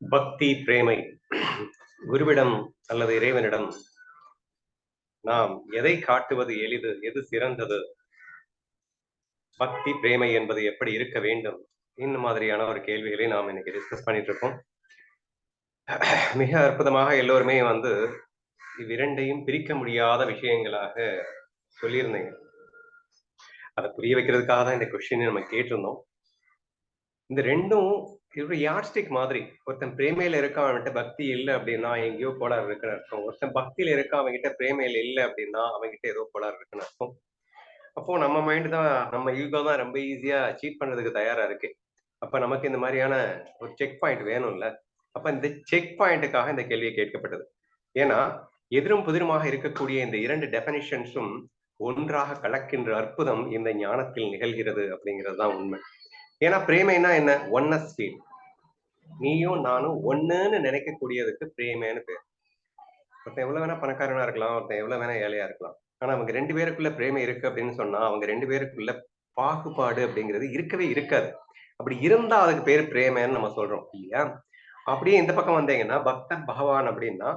பக்தி பிரேமை குருவிடம் அல்லது இறைவனிடம் நாம் எதை காட்டுவது எளிது எது சிறந்தது? பக்தி பிரேமை என்பது எப்படி இருக்க வேண்டும்? இந்த மாதிரியான ஒரு கேள்விகளை நாம் இன்னைக்கு டிஸ்கஸ் பண்ணிட்டு இருக்கோம் மிக அற்புதமாக எல்லோருமே வந்து இவ்விரண்டையும் பிரிக்க முடியாத விஷயங்களாக சொல்லியிருந்தீங்க. அதை புரிய வைக்கிறதுக்காக தான் இந்த கொஸ்டின் நம்ம கேட்டிருந்தோம். இந்த ரெண்டும் இது யாட்ஸ்டிக் மாதிரி. ஒருத்தன் பிரேமையில இருக்கான் அவன்கிட்ட பக்தி இல்லை அப்படின்னா எங்கேயோ கோளாறு இருக்குன்னு அர்த்தம். ஒருத்தன் பக்தியில இருக்கான் அவன்கிட்ட பிரேமையில இல்லை அப்படின்னா அவன்கிட்ட ஏதோ கோளாறு இருக்குன்னு அர்த்தம். அப்போ நம்ம மைண்ட் தான் நம்ம ஈகோ தான் ரொம்ப ஈஸியா சீட் பண்றதுக்கு தயாரா இருக்கு. அப்ப நமக்கு இந்த மாதிரியான ஒரு செக் பாயிண்ட் வேணும்ல. அப்ப இந்த செக் பாயிண்ட்டுக்காக இந்த கேள்வியை கேட்கப்பட்டது. ஏன்னா எதிரும் புதிருமாக இருக்கக்கூடிய இந்த இரண்டு டெபனிஷன்ஸும் ஒன்றாக கலக்கின்ற அற்புதம் இந்த ஞானத்தில் நிகழ்கிறது அப்படிங்கிறது தான் உண்மை. ஏன்னா பிரேமைனா என்ன? ஒன்னஸ் ஃபீல் நீயும் நானும் ஒன்னுன்னு நினைக்கக்கூடியதுக்கு பிரேமைன்னு பேர். ஒருத்தன் எவ்வளவு வேணா பணக்காரனா இருக்கலாம் ஒருத்தன் எவ்வளவு வேணா ஏழையா இருக்கலாம். ஆனா அவங்க ரெண்டு பேருக்குள்ள பிரேமை இருக்கு அப்படின்னு சொன்னா அவங்க ரெண்டு பேருக்குள்ள பாகுபாடு அப்படிங்கிறது இருக்கவே இருக்காது. அப்படி இருந்தா அதுக்கு பேர் பிரேமைன்னு நம்ம சொல்றோம் இல்லையா? அப்படியே இந்த பக்கம் வந்தீங்கன்னா பக்தன் பகவான் அப்படின்னா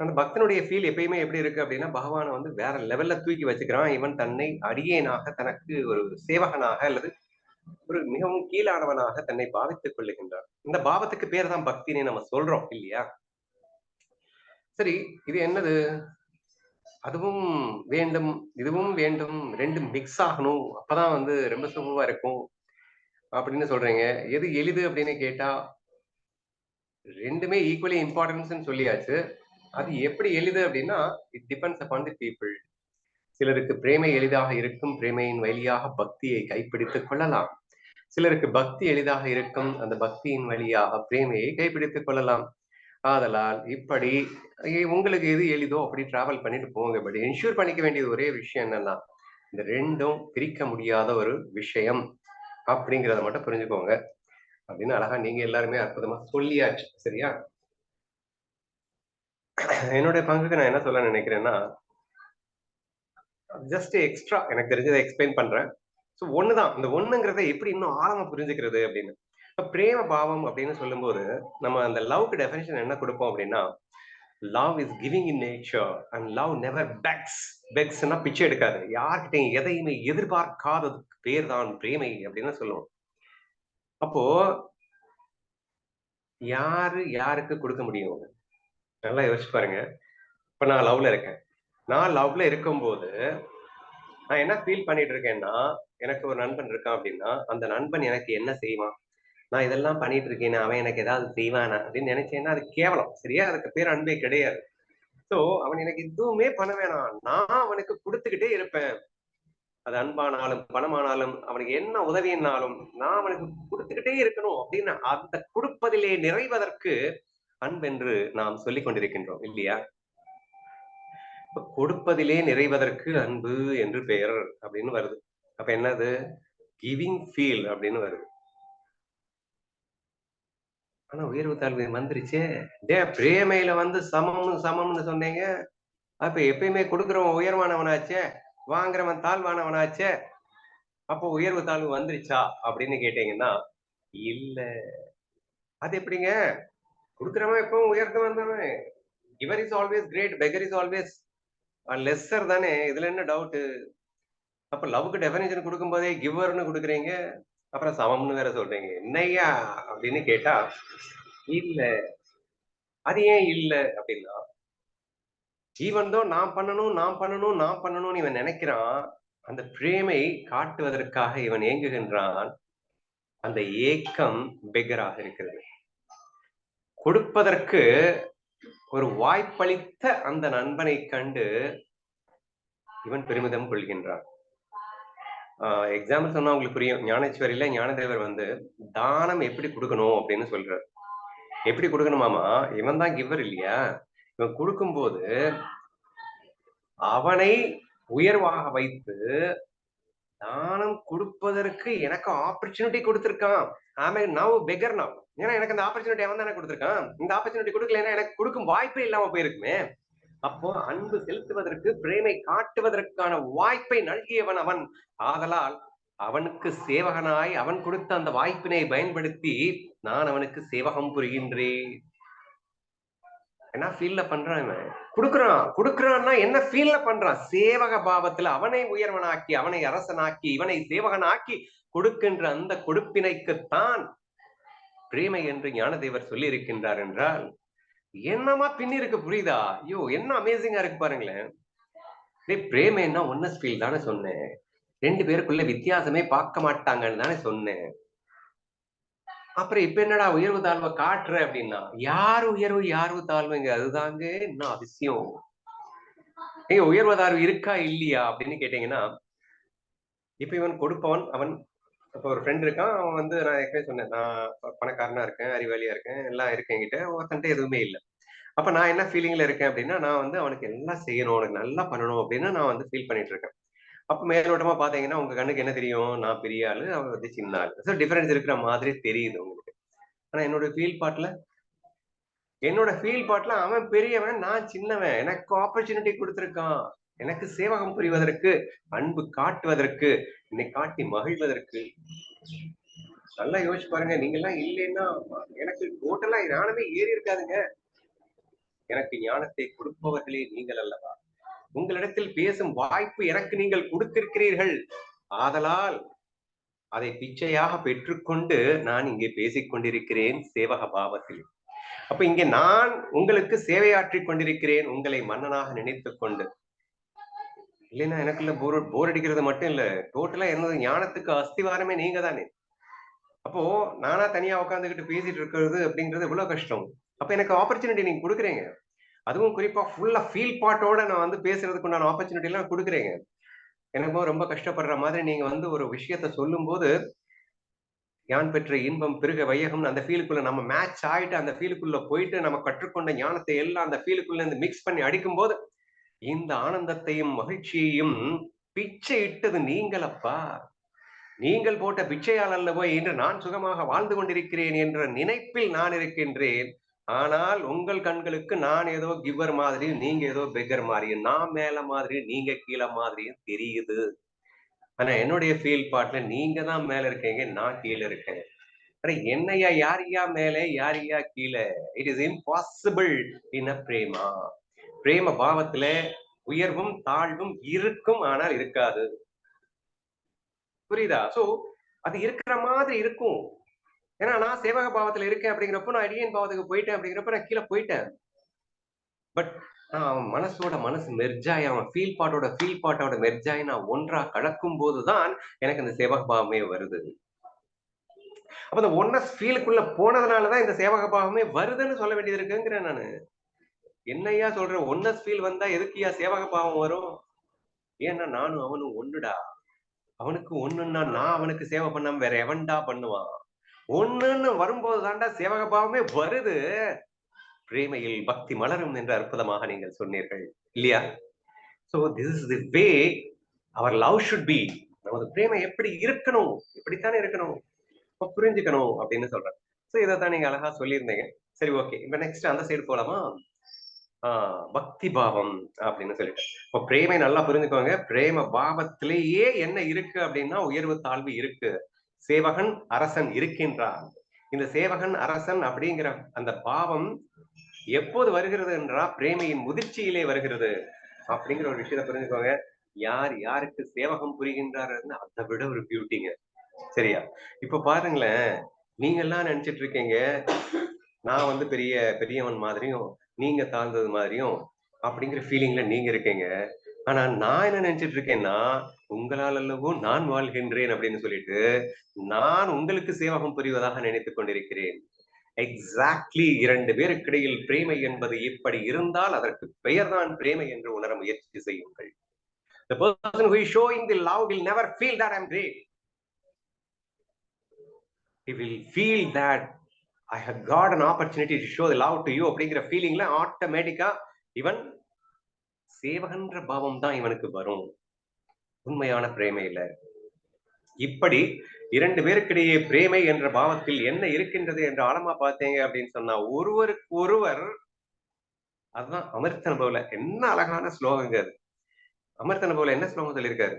அந்த பக்தனுடைய ஃபீல் எப்பயுமே எப்படி இருக்கு அப்படின்னா பகவானை வந்து வேற லெவல்ல தூக்கி வச்சுக்கிறான். இவன் தன்னை அடியேனாக தனக்கு ஒரு சேவகனாக அல்லது ஒரு மிகவும் கீழானவனாக தன்னை பாவித்துக் கொள்ளுகின்றான் இந்த பாவத்துக்கு பேர் தான் பக்தின்னு நம்ம சொல்றோம் இல்லையா? சரி இது என்னது? அதுவும் வேண்டும் இதுவும் வேண்டும் ரெண்டும் மிக்ஸ் ஆகணும் அப்பதான் வந்து ரொம்ப சுகமா இருக்கும் அப்படின்னு சொல்றீங்க. எது எளிது அப்படின்னு கேட்டா ரெண்டுமே ஈக்குவலி இம்பார்ட்டன்ஸ் சொல்லியாச்சு. அது எப்படி எளிது அப்படின்னா it depends upon the people சிலருக்கு பிரேமை எளிதாக இருக்கும் பிரேமையின் வழியாக பக்தியை கைப்பிடித்துக் கொள்ளலாம். சிலருக்கு பக்தி எளிதாக இருக்கும். அந்த பக்தியின் வழியாக பிரேமையை கைப்பிடித்துக் கொள்ளலாம். ஆதலால் இப்படி உங்களுக்கு எது எளிதோ அப்படி டிராவல் பண்ணிட்டு போங்க. பட் என்ஷூர் பண்ணிக்க வேண்டியது ஒரே விஷயம் என்னன்னா இந்த ரெண்டும் பிரிக்க முடியாத ஒரு விஷயம் அப்படிங்கிறத மட்டும் புரிஞ்சுக்கோங்க. அப்படின்னு அழகா நீங்க எல்லாருமே அற்புதமா சொல்லியாச்சு. சரியா? என்னுடைய பங்குக்கு நான் என்ன சொல்ல நினைக்கிறேன்னா ஜஸ்ட் எக்ஸ்ட்ரா எனக்கு தெரிஞ்சதை எக்ஸ்பிளைன் பண்றேன். ஸோ ஒண்ணுதான். இந்த ஒண்ணுங்கிறத எப்படி இன்னும் ஆழமா புரிஞ்சுக்கிறது அப்படின்னு. பிரேம பாவம் அப்படின்னு சொல்லும்போது நம்ம அந்த லவ்க்கு டெஃபினேஷன் என்ன கொடுப்போம் அப்படின்னா love is giving in nature and love never begs பெக்ஸ்னா பிச்சை எடுக்காது. யார்கிட்டையும் எதையுமே எதிர்பார்க்காததுக்கு பேர் தான் பிரேமை அப்படின்னு சொல்லுவோம். அப்போ யாரு யாருக்கு கொடுக்க முடியும்? நல்லா யோசிச்சு பாருங்க. இப்ப நான் லவ்ல இருக்கேன். நான் லவ்ல இருக்கும்போது நான் என்ன ஃபீல் பண்ணிட்டு இருக்கேன்னா எனக்கு ஒரு நண்பன் இருக்கான் அப்படின்னா அந்த நண்பன் எனக்கு என்ன செய்வான்? நான் இதெல்லாம் பண்ணிட்டு இருக்கேன் அவன் எனக்கு ஏதாவது செய்வானா? அப்படின்னு நினைச்சேன்னா அது கேவலம் சரியா? அதுக்கு பேர் அன்பே கிடையாது. ஸோ அவன் எனக்கு எதுவுமே பண்ண வேணாம். நான் அவனுக்கு கொடுத்துக்கிட்டே இருப்பேன். அது அன்பானாலும் பணமானாலும் அவனுக்கு என்ன உதவினாலும் நான் அவனுக்கு கொடுத்துக்கிட்டே இருக்கணும் அப்படின்னு அந்த கொடுப்பதிலே நிறைவதற்கு அன்பென்று நாம் சொல்லிக் கொண்டிருக்கின்றோம் இல்லையா? கொடுப்பதிலே நிறைவதற்கு அன்பு என்று பெயர் அப்படின்னு வருது. அப்ப என்னது? கிவிங் ஃபீல் அப்படின்னு வருது. ஆனா உயர்வு தாழ்வு வந்துருச்சே. டே பிரேமையில வந்து சமம்னு சமம்னு சொன்னீங்க. அப்ப எப்பயுமே கொடுக்குறவன் உயர்வானவனாச்சே வாங்குறவன் தாழ்வானவனாச்சே. அப்போ உயர்வு தாழ்வு வந்துருச்சா அப்படின்னு கேட்டீங்கன்னா இல்ல. அது எப்படிங்க? கொடுக்குறவன் எப்பவும் உயர்ந்து வந்தவன். இவர் is always great beggar is always lesser தானே இதுல என்ன டவுட்டு அப்ப லவ்க்கு டெஃபினேஷன் கொடுக்கும் போதே கிவர்னு கொடுக்குறீங்க அப்புறம் சமம்னு வேற சொல்றீங்க. என்னையா அப்படின்னு கேட்டா இல்ல. அது ஏன் இல்ல அப்படின்னா ஜீவன் தான் நான் பண்ணணும் நான் பண்ணணும் நான் பண்ணணும்னு இவன் நினைக்கிறான் அந்த பிரேமை காட்டுவதற்காக இவன் ஏங்குகின்றான் அந்த ஏக்கம் பெகராக இருக்கிறது. கொடுப்பதற்கு ஒரு வாய்ப்பளித்த அந்த நண்பனை கண்டு இவன் பெருமிதம் கொள்கின்றான். எக்ஸாம்பிள் சொன்னா உங்களுக்கு புரியும். ஞானேஸ்வரியில ஞானதேவர் வந்து தானம் எப்படி கொடுக்கணும்? அப்படின்னு சொல்றாரு. எப்படி கொடுக்கணுமாமா இவன் தான் கிவர் இல்லையா? இவன் கொடுக்கும்போது அவனை உயர்வாக வைத்து தானம் கொடுப்பதற்கு எனக்கு ஆப்பர்ச்சுனிட்டி கொடுத்திருக்கான். ஆமே நவ் பெகர் நவ் ஏன்னா எனக்கு அந்த ஆப்பர்ச்சுனிட்டி அவன் தானே கொடுத்துருக்கான். இந்த ஆப்பர்ச்சுனிட்டி கொடுக்கலன்னா எனக்கு கொடுக்கும் வாய்ப்பே இல்லாம போயிருக்குமே. அப்போ அன்பு செலுத்துவதற்கு பிரேமை காட்டுவதற்கான வாய்ப்பை நல்கியவன் அவன். ஆதலால் அவனுக்கு சேவகனாய் அவன் கொடுத்த அந்த வாய்ப்பினை பயன்படுத்தி நான் அவனுக்கு சேவகம் புரிகின்றேன். என்ன ஃபீல்ல பண்றான் இவன்? கொடுக்குறான். கொடுக்குறான்னா என்ன ஃபீல்ல பண்றான்? சேவக பாவத்துல அவனை உயர்வனாக்கி அவனை அரசனாக்கி இவனை சேவகனாக்கி கொடுக்கின்ற அந்த கொடுப்பினைக்குத்தான் பிரேமை என்று ஞானதேவர் சொல்லி இருக்கின்றார் என்றால் என்னமா பின்னிருக்கு புரியுதா? ஐயோ என்ன அமேசிங்கா இருக்கு பாருங்களேன். டேய் பிரேமைன்னா ஒன்னஸ் ஃபீல் தானே சொன்னேன். ரெண்டு பேருக்குள்ள வித்தியாசமே பார்க்க மாட்டாங்கன்னு தானே சொன்னேன். அப்புறம் இப்ப என்னடா உயர்வு தாழ்வை காட்டுற அப்படின்னா யார் உயர்வு யாரு தாழ்வுங்க? அதுதாங்க என்ன அதிசயம். நீங்க உயர்வு தாழ்வு இருக்கா இல்லையா அப்படின்னு கேட்டீங்கன்னா இப்ப இவன் கொடுப்பவன் அவன் இப்ப ஒரு ஃப்ரெண்ட் இருக்கான். அவன் வந்து நான் ஏற்கனவே சொன்னேன். நான் பணக்காரனா இருக்கேன் அறிவாளியா இருக்கேன் எல்லாம் இருக்கேன் என்கிட்ட. ஒருத்தன்ட்டு எதுவுமே இல்லை. அப்ப நான் என்ன ஃபீலிங்ல இருக்கேன் அப்படின்னா நான் வந்து அவனுக்கு எல்லாம் செய்யணும் அவனுக்கு நல்லா பண்ணணும் அப்படின்னு நான் வந்து ஃபீல் பண்ணிட்டு இருக்கேன். அப்ப மேலோட்டமா பாத்தீங்கன்னா உங்க கண்ணுக்கு என்ன தெரியும்? நான் பெரிய ஆளு அவன் வந்து சின்ன ஆளு. ஸோ டிஃபரன்ஸ் இருக்கிற மாதிரி தெரியுது உங்களுக்கு. ஆனா என்னோட ஃபீல் பாட்ல என்னோட ஃபீல் பாட்ல அவன் பெரியவன் நான் சின்னவன். எனக்கு ஆப்பர்ச்சுனிட்டி கொடுத்துருக்கான். எனக்கு சேவகம் புரிவதற்கு அன்பு காட்டுவதற்கு என்னை காட்டி மகிழ்வதற்கு? நல்லா யோசிச்சு பாருங்க. நீங்க எல்லாம் இல்லைன்னா எனக்கு டோட்டலா ஞானமே ஏறி இருக்காதுங்க. எனக்கு ஞானத்தை கொடுப்பவர்களே நீங்கள் அல்லவா? உங்களிடத்தில் பேசும் வாய்ப்பு எனக்கு நீங்கள் கொடுத்திருக்கிறீர்கள். ஆதலால் அதை பிச்சையாக பெற்றுக்கொண்டு நான் இங்கே பேசிக் கொண்டிருக்கிறேன் சேவக பாவத்தில். அப்ப இங்கே நான் உங்களுக்கு சேவையாற்றிக் கொண்டிருக்கிறேன் உங்களை மன்னனாக நினைத்துக் கொண்டு இல்லைன்னா எனக்குள்ள போர் போர் அடிக்கிறது மட்டும் இல்ல. டோட்டலா என்னது ஞானத்துக்கு அஸ்திவாரமே நீங்க தானே அப்போ நானா தனியா உட்காந்துக்கிட்டு பேசிட்டு இருக்கிறது அப்படிங்கிறது இவ்வளவு கஷ்டம். அப்ப எனக்கு ஆப்பர்ச்சுனிட்டி நீங்க கொடுக்குறீங்க. அதுவும் குறிப்பா ஃபுல்லா ஃபீல் பாட்டோட நான் வந்து பேசுறதுக்கு உண்டான ஆப்பர்ச்சுனிட்டி எல்லாம் கொடுக்குறீங்க. எனக்கும் ரொம்ப கஷ்டப்படுற மாதிரி நீங்க வந்து ஒரு விஷயத்த சொல்லும் போது யான் பெற்ற இன்பம் பெருக வையகம்னு அந்த ஃபீலுக்குள்ள நம்ம மேட்ச் ஆயிட்டு அந்த ஃபீலுக்குள்ள போயிட்டு நம்ம கற்றுக்கொண்ட ஞானத்தை எல்லாம் அந்த ஃபீலுக்குள்ள இருந்து மிக்ஸ் பண்ணி அடிக்கும் போது இந்த ஆனந்தத்தையும் மகிழ்ச்சியையும் பிச்சை இட்டது நீங்களப்பா. நீங்கள் போட்ட பிச்சையால் அல்லவோ என்று நான் சுகமாக வாழ்ந்து கொண்டிருக்கிறேன் என்ற நினைப்பில் நான் இருக்கின்றேன். ஆனால் உங்கள் கண்களுக்கு நான் ஏதோ கிவர் மாதிரியும் நீங்க ஏதோ பெக்கர் மாதிரியும் நான் மேல மாதிரியும் நீங்க கீழே மாதிரியும் தெரியுது. ஆனா என்னுடைய ஃபீல் பாட்ல நீங்க தான் மேல இருக்கீங்க நான் கீழே இருக்கேன். என்னையா யாரியா மேலே யாரியா கீழே? It is impossible in a Prema. பிரேம பாவத்துல உயர்வும் தாழ்வும் இருக்கும் ஆனால் இருக்காது. புரியுதா? சோ அது இருக்கிற மாதிரி இருக்கும். ஏன்னா நான் சேவக பாவத்துல இருக்கேன் அப்படிங்கிறப்போ நான் அடியன் பாவத்துக்கு போயிட்டேன் அப்படிங்கிறப்ப நான் கீழே போயிட்டேன். பட் நான் அவன் மனசோட மனசு மெர்ஜாய் அவன் ஃபீல் பாட்டோட ஃபீல் பாட்டோட மெர்ஜாய் நான் ஒன்றா கலக்கும் போதுதான் எனக்கு இந்த சேவக பாவமே வருது. அப்ப இந்த ஒன்னஸ் ஃபீலுக்குள்ள போனதுனாலதான் இந்த சேவக பாவமே வருதுன்னு சொல்ல வேண்டியது இருக்குங்கிறேன் நானு. என்னையா சொல்ற? ஒன்னஸ் ஃபீல் வந்தா எதுக்குயா சேவக பாவம் வரும்? ஏன்னா நானும் அவனும் ஒண்ணுடா. அவனுக்கு ஒண்ணுன்னா நான் அவனுக்கு சேவை பண்ணாம வேற எவன்டா பண்ணுவான்? ஒண்ணுன்னு வரும்போது தாண்டா சேவக பாவமே வருது. பிரேமையில் பக்தி மலரும் என்று அற்புதமாக நீங்கள் சொன்னீர்கள். இல்லையா? So this is the way our love should be நமது பிரேமை எப்படி இருக்கணும்? இப்படித்தானே இருக்கணும்? புரிஞ்சுக்கணும் அப்படின்னு சொல்றேன் சோ இதைத்தான் நீங்க அழகா சொல்லியிருந்தீங்க. சரி ஓகே இப்ப நெக்ஸ்ட் அந்த சைடு போலாமா? ஆஹ் பக்தி பாவம் அப்படின்னு சொல்லிட்டு. இப்போ பிரேமை நல்லா புரிஞ்சுக்கோங்க. பிரேம பாவத்திலேயே என்ன இருக்கு அப்படின்னா உயர்வு தாழ்வு இருக்கு. சேவகன் அரசன் இருக்கின்றான். இந்த சேவகன் அரசன் அப்படிங்கிற அந்த பாவம் எப்போது வருகிறது என்றா பிரேமையின் முதிர்ச்சியிலே வருகிறது அப்படிங்கிற ஒரு விஷயத்தை புரிஞ்சுக்கோங்க. யார் யாருக்கு சேவகம் புரிகின்றாருன்னு அதை விட ஒரு பியூட்டிங்க சரியா? இப்ப பாருங்களேன். நீங்க எல்லாம் நினைச்சிட்டு இருக்கீங்க. நான் வந்து பெரிய பெரியவன் மாதிரியும் நீங்க தாழ்ந்தது மாதிரியும் அப்படிங்கிற ஃபீலிங்ல நீங்க இருக்கீங்க. ஆனா நான் என்ன நினைச்சிட்டு இருக்கேன்னா உங்களால் அல்லவோ நான் வாழ்கின்றேன் அப்படின்னு சொல்லிட்டு நான் உங்களுக்கு சேவகம் புரிவதாக நினைத்துக் கொண்டிருக்கிறேன். எக்ஸாக்ட்லி இரண்டு பேருக்கிடையில் பிரேமை என்பது இப்படி இருந்தால் அதற்கு பெயர் தான் பிரேமை என்று உணர முயற்சி செய்யுங்கள். The person who is showing the love will never feel that I'm great. He will feel that I have got an opportunity show show the love you அப்படிங்கிற ஃபீலிங்ல ஆட்டோமேட்டிக்கா இவன் சேவகன்ற பாவம் தான் இவனுக்கு வரும். உண்மையான பிரேமையில இப்படி இரண்டு பேருக்கிடையே பிரேமை என்ற பாவத்தில் என்ன இருக்கின்றது என்று ஆழமா பார்த்தீங்க அப்படின்னு சொன்னா ஒருவருக்கு ஒருவர் அதுதான் அமிர்த போல என்ன அழகான ஸ்லோகங்க அது. அமிர்த போல என்ன ஸ்லோகம் சொல்லியிருக்காரு?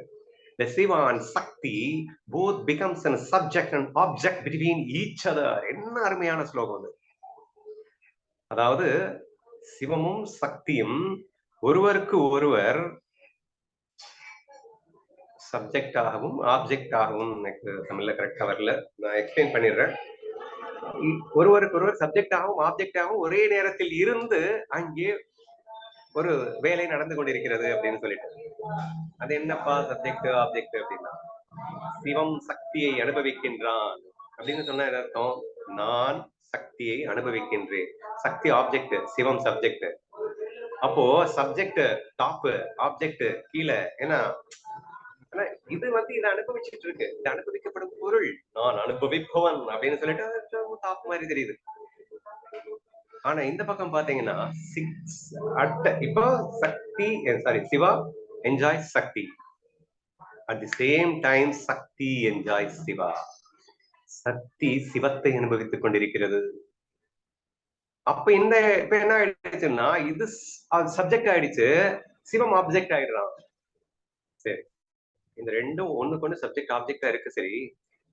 The Shiva and Sakti both becomes a subject and object between each other. என்ன அருமையான ஸ்லோகம் அது? அதாவது சிவமும் சக்தியும் ஒருவருக்கு ஒருவர் சப்ஜெக்டாகவும் ஆப்ஜெக்டாகவும் எனக்கு தமிழ்ல கரெக்டா வரல. நான் எக்ஸ்பிளைன் பண்ணிடுறேன். ஒருவருக்கு ஒருவர் சப்ஜெக்டாகவும் ஆப்ஜெக்டாகவும் ஒரே நேரத்தில் இருந்து அங்கே ஒரு வேலை நடந்து கொண்டிருக்கிறது அப்படின்னு சொல்லிட்டு. அது என்னப்பா சப்ஜெக்ட் ஆப்ஜெக்ட் அப்படின்னா சிவம் சக்தியை அனுபவிக்கின்றான் அப்படின்னு சொன்னா என்ன அர்த்தம்? நான் சக்தியை அனுபவிக்கின்றேன். சக்தி ஆப்ஜெக்ட் சிவம் சப்ஜெக்ட் அப்போ சப்ஜெக்ட் டாப் ஆப்ஜெக்ட் கீழே ஏன்னா இது வந்து இதை அனுபவிச்சுட்டு இருக்கு. இது அனுபவிக்கப்படும் பொருள். நான் அனுபவிப்பவன் அப்படின்னு சொல்லிட்டு டாப் மாதிரி தெரியுது. ஆனா இந்த பக்கம் பாத்தீங்கன்னா சிக்ஸ் அட் இப்போ Shakti eh, sorry Shiva enjoy Shakti. At the same time Shakti enjoy Shiva. Shakti சிவத்தை அனுபவித்துக் கொண்டிருக்கிறது. அப்ப இந்த இப்ப என்ன ஆயிடுச்சுன்னா இது சப்ஜெக்ட் ஆயிடுச்சு. சிவம் ஆப்ஜெக்ட் ஆயிடுறான். சரி. இந்த ரெண்டும் ஒண்ணுக்கு ஒண்ணு சப்ஜெக்ட் ஆப்ஜெக்டா இருக்கு சரி.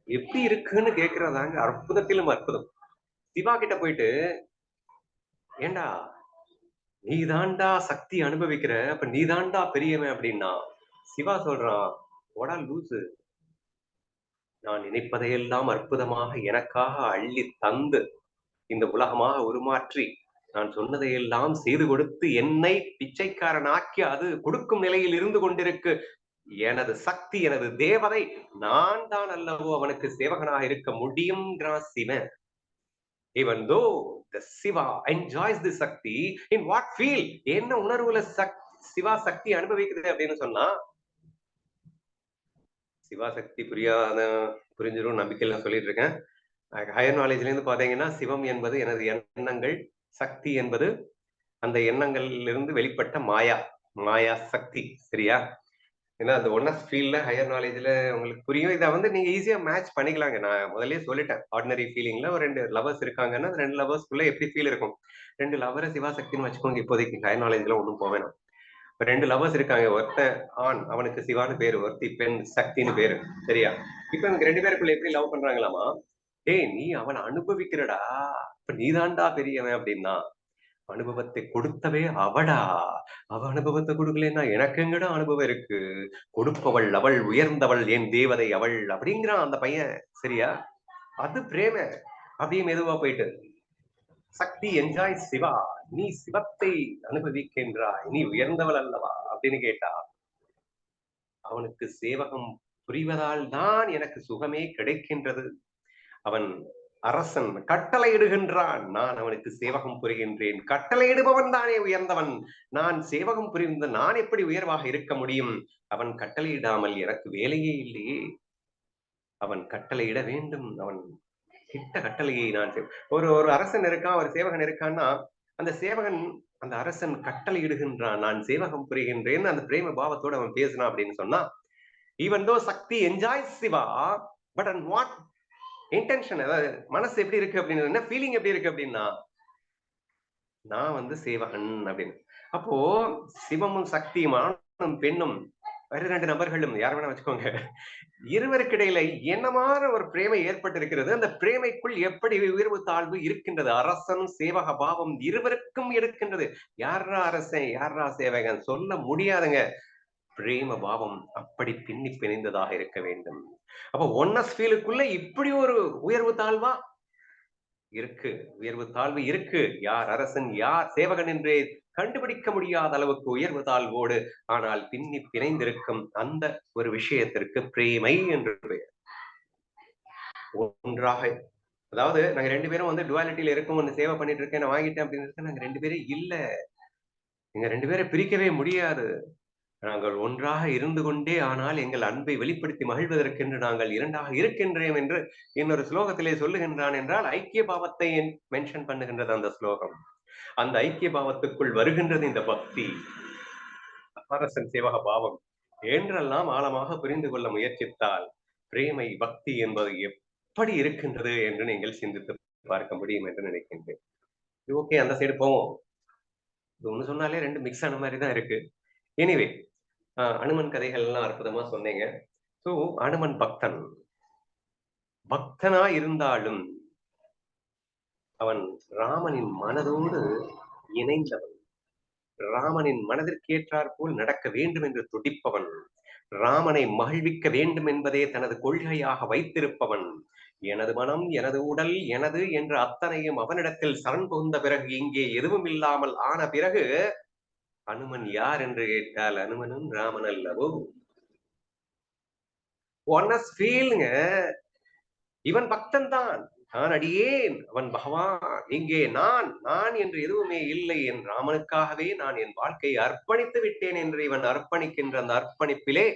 எப்படி இருக்குன்னு கேக்குறதாங்க அற்புதத்திலும் அற்புதம். சிவா கிட்ட போயிட்டு ஏண்டா? நீ தாண்டா சக்தி அனுபவிக்கிற அப்ப நீ தாண்டா பெரியவன் அப்படின்னா? சிவா சொல்றான் ஓடா லூசு. நான் நினைப்பதையெல்லாம் அற்புதமாக எனக்காக அள்ளி தந்து இந்த உலகமாக உருமாற்றி நான் சொன்னதையெல்லாம் செய்து கொடுத்து என்னை பிச்சைக்காரனாக்கி அது கொடுக்கும் நிலையில் இருந்து கொண்டிருக்கு. எனது சக்தி எனது தேவதை நான் தான் அல்லவோ அவனுக்கு சேவகனாக இருக்க முடியும் Shivan. Even though the Shiva enjoys the Shakti in what feel என்ன உணர்வுல சிவா சக்தி அனுபவிக்குது அப்படின்னு சொன்னா சிவா சக்தி புரியாத புரிஞ்சிடும் நம்பிக்கையில சொல்லிட்டு இருக்கேன். ஹையர் நாலேஜ்ல இருந்து பாத்தீங்கன்னா சிவம் என்பது எனது எண்ணங்கள் சக்தி என்பது அந்த எண்ணங்களிலிருந்து வெளிப்பட்ட மாயா மாயா சக்தி சரியா? ஏன்னா அந்த ஒன்னஸ் ஃபீல்ட்ல ஹையர் நாலேஜ்ல உங்களுக்கு புரியும். இதை வந்து நீங்க ஈஸியா மேட்ச் பண்ணிக்கலாங்க. நான் முதல்லயே சொல்லிட்டேன். ஆர்டினரி ஃபீலிங்ல ஒரு ரெண்டு லவர்ஸ் இருக்காங்கன்னா ரெண்டு லவர்ஸ்க்குள்ள எப்படி ஃபீல் இருக்கும்? ரெண்டு லவரை சிவாசக்தின்னு வச்சுக்கோங்க இப்போதைக்கு. ஹையர் நாலேஜ்ல ஒன்றும் போவேணும் இப்போ ரெண்டு லவர்ஸ் இருக்காங்க. ஒருத்தன் ஆண் அவனுக்கு சிவான்னு பேரு. ஒருத்தி பெண் சக்தின்னு பேரு. சரியா? இப்ப எனக்கு ரெண்டு பேருக்குள்ள எப்படி லவ் பண்றாங்களாமா? டேய் நீ அவனை அனுபவிக்கிறடா. இப்ப நீதான்டா பெரியவன் அப்படின்னா அனுபவத்தை கொடுத்தவே அவடா. அவ அனுபவத்தை கொடுக்கலன்னா எனக்கு எங்கடா அனுபவம் இருக்கு? கொடுப்பவள் அவள் உயர்ந்தவள் என் தேவதை அவள் அப்படிங்கிறான் அந்த பையன் சரியா? அது பிரேம. அப்படியே மெதுவா போயிட்டு சக்தி என்ஜாய் சிவா நீ சிவத்தை அனுபவிக்கின்றாய் நீ உயர்ந்தவள் அல்லவா? அப்படின்னு கேட்டா அவனுக்கு சேவகம் புரிவதால் தான் எனக்கு சுகமே கிடைக்கின்றது. அவன் அரசன் கட்டளையிடுகின்றான் நான் அவனுக்கு சேவகம் புரிகின்றேன். கட்டளையிடுபவன் தானே உயர்ந்தவன். நான் சேவகம் புரிந்த நான் எப்படி உயர்வாக இருக்க முடியும்? அவன் கட்டளையிடாமல் எனக்கு வேலையே இல்லையே. அவன் கட்டளையிட வேண்டும். அவன் கிட்ட கட்டளையை நான் செய்- ஒரு ஒரு அரசன் இருக்கான் ஒரு சேவகன் இருக்கான்னா அந்த சேவகன் அந்த அரசன் கட்டளையிடுகின்றான். நான் சேவகம் புரிகின்றேன் அந்த பிரேம பாவத்தோடு அவன் பேசினான் அப்படின்னு சொன்னா even though Shakti enjoy Shiva but and what intention அதாவது மனசு எப்படி இருக்கு அப்படின்னு ஃபீலிங் எப்படி இருக்கு அப்படின்னா நான் வந்து சேவகன் அப்படின்னு. அப்போ சிவமும் சக்தியும் ஆணும் பெண்ணும் வேற ரெண்டு நபர்களும் யார் வேணா வச்சுக்கோங்க இருவருக்கிடையில என்னமான ஒரு பிரேமை ஏற்பட்டிருக்கிறது அந்த பிரேமைக்குள் எப்படி உயர்வு தாழ்வு இருக்கின்றது அரசன் சேவக பாவம் இருவருக்கும் எடுக்கின்றது. யாரா அரசன் யாரா சேவகன்? சொல்ல முடியாதுங்க. பிரேம பாவம் அப்படி பின்னி பிணைந்ததாக இருக்க வேண்டும். அப்ப ஒன்னஸ் ஃபீலுக்குள்ள இப்படி ஒரு உயர்வு தாழ்வா? இருக்கு. உயர்வு தாழ்வு இருக்கு. யார் அரசன் யார் சேவகன் என்றே கண்டுபிடிக்க முடியாத அளவுக்கு உயர்வு தாழ்வோடு ஆனால் பின்னி பிணைந்திருக்கும் அந்த ஒரு விஷயத்திற்கு பிரேமை என்று பெயர். ஒன்றாக அதாவது நாங்க ரெண்டு பேரும் வந்து டுவாலிட்டியில இருக்கும் ஒன்னு சேவை பண்ணிட்டு இருக்கேன் நான் வாங்கிட்டேன் அப்படின்னு இருக்கேன் நாங்க ரெண்டு பேரும் இல்ல. எங்க ரெண்டு பேரை பிரிக்கவே முடியாது. நாங்கள் ஒன்றாக இருந்து கொண்டே ஆனால் எங்கள் அன்பை வெளிப்படுத்தி மகிழ்வதற்கென்று நாங்கள் இரண்டாக இருக்கின்றேன் என்று இன்னொரு ஸ்லோகத்திலே சொல்லுகின்றான் என்றால் ஐக்கிய பாவத்தை மென்ஷன் பண்ணுகின்றது அந்த ஸ்லோகம். அந்த ஐக்கிய பாவத்துக்குள் வருகின்றது இந்த பக்தி. அரசன் சேவக பாவம். என்றெல்லாம் ஆழமாக புரிந்து கொள்ள முயற்சித்தால் பிரேமை பக்தி என்பது எப்படி இருக்கின்றது என்று நீங்கள் சிந்தித்து பார்க்க முடியும் என்று நினைக்கின்றேன். ஓகே அந்த சைடு போவோம். இது ஒண்ணு சொன்னாலே ரெண்டு மிக்ஸ் ஆன மாதிரி தான் இருக்கு. எனிவே அனுமன் கதைகள் எல்லாம் அற்புதமா சொன்னீங்க. ஸோ அனுமன் பக்தன். பக்தனா இருந்தாலும் அவன் ராமனின் மனதோடு இணைந்தவன். ராமனின் மனதிற்கேற்றாற் போல் நடக்க வேண்டும் என்று துடிப்பவன். ராமனை மகிழ்விக்க வேண்டும் என்பதே தனது கொள்கையாக வைத்திருப்பவன். எனது மனம் எனது உடல் எனது என்ற அத்தனையும் அவனிடத்தில் சரண் புகுந்த பிறகு இங்கே எதுவும் இல்லாமல் ஆன பிறகு அனுமன் யார் என்று கேட்டால் அனுமனும் ராமன் அல்லவோ? ஃபீலுங்க இவன் பக்தன் தான். நான் அடியேன். அவன் பகவான். இங்கே நான் நான் என்று எதுவுமே இல்லை. என் ராமனுக்காகவே நான் என் வாழ்க்கையை அர்ப்பணித்து விட்டேன் என்று இவன் அர்ப்பணிக்கின்ற அந்த அர்ப்பணிப்பிலே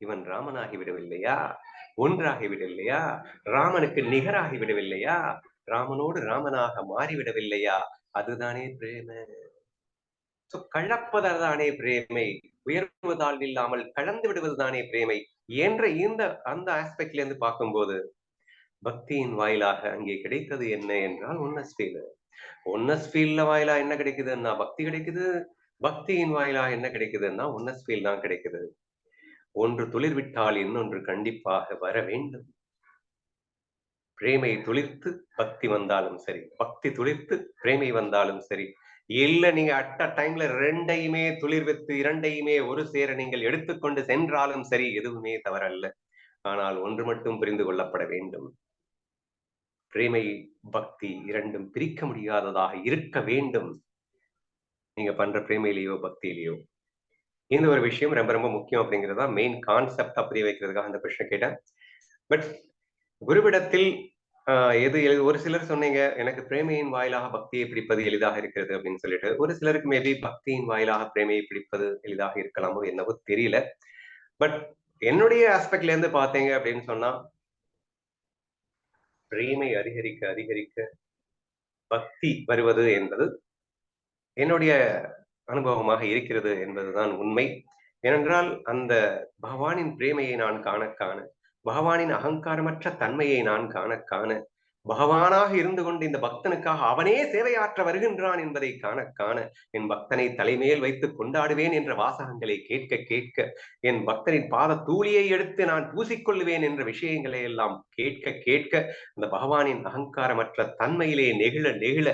இவன் ராமனாகி விடவில்லையா ஒன்றாகி விடவில்லையா ராமனுக்கு நிகராகி விடவில்லையா ராமனோடு ராமனாக மாறிவிடவில்லையா? அதுதானே பிரேம. கலப்பதானே பிரேமை உயர்வதால் இல்லாமல் கலந்து விடுவதுதானே பிரேமை என்ற இந்த அந்த ஆஸ்பெக்ட்ல இருந்து பார்க்கும்போது பக்தியின் வாயிலாக அங்கே கிடைத்தது என்ன என்றால் ஒன்னஸ் ஃபீல் ஒன்னஸ் ஃபீல்ல வாயிலா என்ன கிடைக்குதுன்னா பக்தி கிடைக்குது. பக்தியின் வாயிலா என்ன கிடைக்குதுன்னா ஒன்னஸ் ஃபீல் தான் கிடைக்குது. ஒன்று துளிர்விட்டால் இன்னொன்று கண்டிப்பாக வர வேண்டும். பிரேமை துளிர்த்து பக்தி வந்தாலும் சரி பக்தி துளிர்த்து பிரேமை வந்தாலும் சரி இல்ல நீங்க அட்ட டைம்ல ரெண்டையுமே துளிர் வித்து இரண்டையுமே ஒரு சேர நீங்கள் எடுத்துக்கொண்டு சென்றாலும் சரி எதுவுமே தவறல்ல. ஆனால் ஒன்று மட்டும் புரிந்து கொள்ளப்பட வேண்டும். பிரேமை பக்தி இரண்டும் பிரிக்க முடியாததாக இருக்க வேண்டும். நீங்க பண்ற பிரேமையிலேயோ பக்தியிலேயோ. இந்த ஒரு விஷயம் ரொம்ப ரொம்ப முக்கியம் அப்படிங்கிறதா மெயின் கான்செப்ட் புரிய வைக்கிறதுக்காக அந்த கொஸ்டின் கேட்டேன். பட் குருவிடத்தில் எது ஒரு சிலர் சொன்னீங்க எனக்கு பிரேமையின் வாயிலாக பக்தியை பிடிப்பது எளிதாக இருக்கிறது அப்படின்னு சொல்லிட்டு. ஒரு சிலருக்கு மேபி பக்தியின் வாயிலாக பிரேமையை பிடிப்பது எளிதாக இருக்கலாமோ என்னவோ தெரியல. பட் என்னுடைய ஆஸ்பெக்ட்ல இருந்து பாத்தீங்க அப்படின்னு சொன்னா பிரேமை அதிகரிக்க அதிகரிக்க பக்தி வருவது என்பது என்னுடைய அனுபவமாக இருக்கிறது என்பதுதான் உண்மை. ஏனென்றால் அந்த பகவானின் பிரேமையை நான் காண காண பகவானின் அகங்காரமற்ற தன்மையை நான் காண காண பகவானாக இருந்து கொண்டு இந்த பக்தனுக்காக அவனே சேவையாற்ற வருகின்றான் என்பதை காண காண என் பக்தனை தலைமேல் வைத்து கொண்டாடுவேன் என்ற வாசகங்களை கேட்க கேட்க என் பக்தனின் பாத தூளியை எடுத்து நான் பூசிக்கொள்ளுவேன் என்ற விஷயங்களை எல்லாம் கேட்க கேட்க அந்த பகவானின் அகங்காரமற்ற தன்மையிலே நெகிழ நெகிழ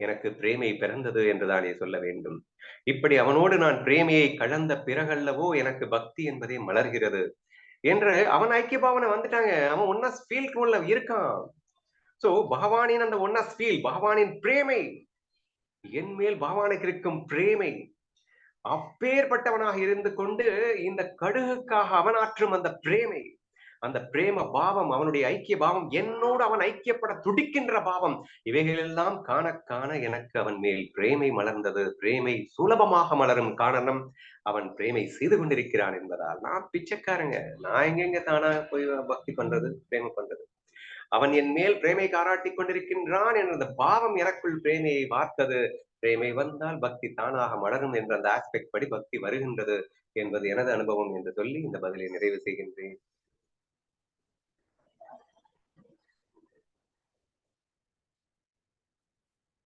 எனக்கு பிரேமை பிறந்தது என்றுதானே சொல்ல வேண்டும். இப்படி அவனோடு நான் பிரேமையை கலந்த பிறகல்லவோ எனக்கு பக்தி என்பதே மலர்கிறது. என்று அவன் ஐக்கிய பாவனை வந்துட்டாங்க. அவன் ஒன்னா ஃபீல்க்கு உள்ள இருக்கான். சோ பகவானின் அந்த ஒன்னா ஃபீல் பகவானின் பிரேமை என் மேல் பகவானுக்கு இருக்கும் பிரேமை அப்பேற்பட்டவனாக இருந்து கொண்டு இந்த கடுகுக்காக அவனாற்றும் அந்த பிரேமை அந்த பிரேம பாவம் அவனுடைய ஐக்கிய பாவம் என்னோடு அவன் ஐக்கியப்பட துடிக்கின்ற பாவம் இவைகளெல்லாம் காண காண எனக்கு அவன் மேல் பிரேமை மலர்ந்தது. பிரேமை சுலபமாக மலரும் காரணம் அவன் பிரேமை செய்து கொண்டிருக்கிறான் என்பதால் நான் பிச்சைக்காரங்க. நான் எங்கெங்க தானா போய் பக்தி பண்றது பிரேம பண்றது? அவன் என் மேல் பிரேமை காராட்டி கொண்டிருக்கின்றான் என்ற அந்த பாவம் எனக்குள் பிரேமையை பார்த்தது பிரேமை வந்தால் பக்தி தானாக மலரும் என்ற அந்த ஆஸ்பெக்ட் படி பக்தி வருகின்றது என்பது எனது அனுபவம் என்று சொல்லி இந்த பதிலை நிறைவு செய்கின்றேன்.